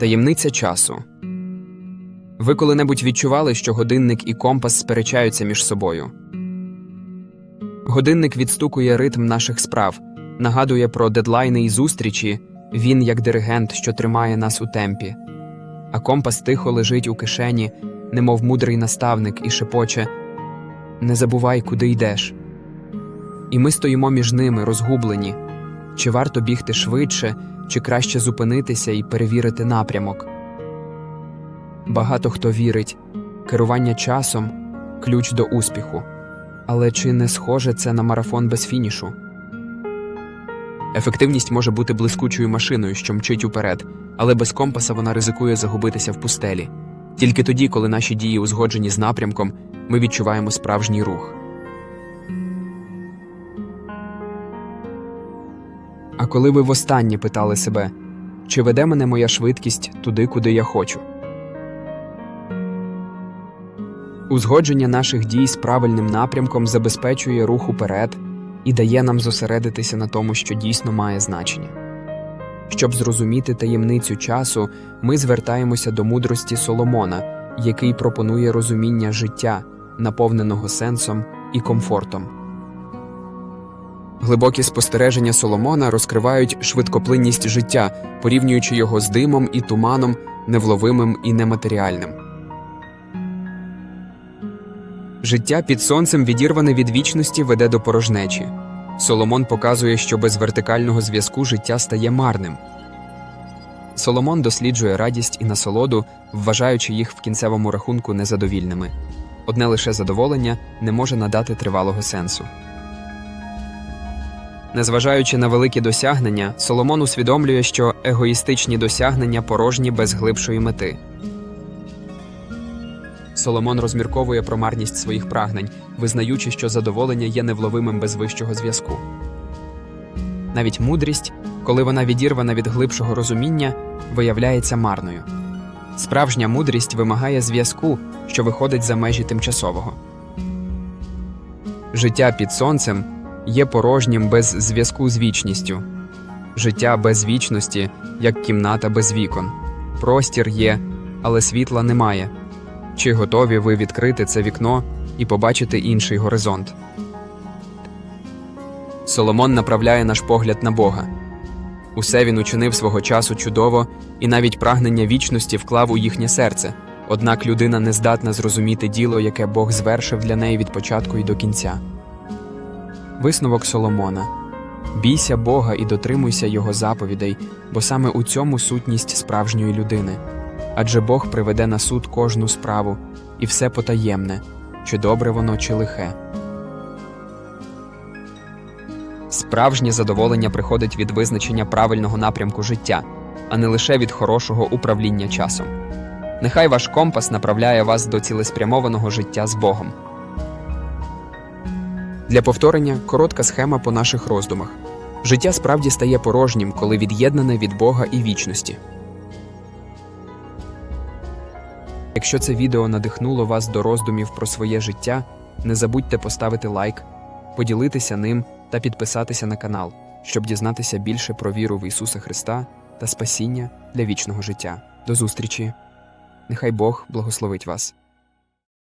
Таємниця часу. Ви коли-небудь відчували, що годинник і компас сперечаються між собою? Годинник відстукує ритм наших справ, нагадує про дедлайни і зустрічі, він як диригент, що тримає нас у темпі. А компас тихо лежить у кишені, немов мудрий наставник, і шепоче Не забувай, куди йдеш. І ми стоїмо між ними, розгублені. Чи варто бігти швидше, чи краще зупинитися і перевірити напрямок? Багато хто вірить, керування часом ключ до успіху. Але чи не схоже це на марафон без фінішу? Ефективність може бути блискучою машиною, що мчить уперед, але без компаса вона ризикує загубитися в пустелі. Тільки тоді, коли наші дії узгоджені з напрямком, ми відчуваємо справжній рух. А коли ви востаннє питали себе, чи веде мене моя швидкість туди, куди я хочу? Узгодження наших дій з правильним напрямком забезпечує рух уперед і дає нам зосередитися на тому, що дійсно має значення. Щоб зрозуміти таємницю часу, ми звертаємося до мудрості Соломона, який пропонує розуміння життя, наповненого сенсом і комфортом. Глибокі спостереження Соломона розкривають швидкоплинність життя, порівнюючи його з димом і туманом, невловимим і нематеріальним. Життя під сонцем, відірване від вічності, веде до порожнечі. Соломон показує, що без вертикального зв'язку життя стає марним. Соломон досліджує радість і насолоду, вважаючи їх в кінцевому рахунку незадовільними. Одне лише задоволення не може надати тривалого сенсу. Незважаючи на великі досягнення, Соломон усвідомлює, що егоїстичні досягнення порожні без глибшої мети. Соломон розмірковує про марність своїх прагнень, визнаючи, що задоволення є невловимим без вищого зв'язку. Навіть мудрість, коли вона відірвана від глибшого розуміння, виявляється марною. Справжня мудрість вимагає зв'язку, що виходить за межі тимчасового. Життя під сонцем є порожнім без зв'язку з вічністю. Життя без вічності, як кімната без вікон. Простір є, але світла немає. Чи готові ви відкрити це вікно і побачити інший горизонт? Соломон направляє наш погляд на Бога. Усе він учинив свого часу чудово, і навіть прагнення вічності вклав у їхнє серце. Однак людина не здатна зрозуміти діло, яке Бог звершив для неї від початку і до кінця. Висновок Соломона бійся Бога і дотримуйся Його заповідей, бо саме у цьому сутність справжньої людини. Адже Бог приведе на суд кожну справу і все потаємне, чи добре воно, чи лихе. Справжнє задоволення приходить від визначення правильного напрямку життя, а не лише від хорошого управління часом. Нехай ваш компас направляє вас до цілеспрямованого життя з Богом. Для повторення коротка схема по наших роздумах. Життя справді стає порожнім, коли від'єднане від Бога і вічності. Якщо це відео надихнуло вас до роздумів про своє життя, не забудьте поставити лайк, поділитися ним та підписатися на канал, щоб дізнатися більше про віру в Ісуса Христа та спасіння для вічного життя. До зустрічі! Нехай Бог благословить вас.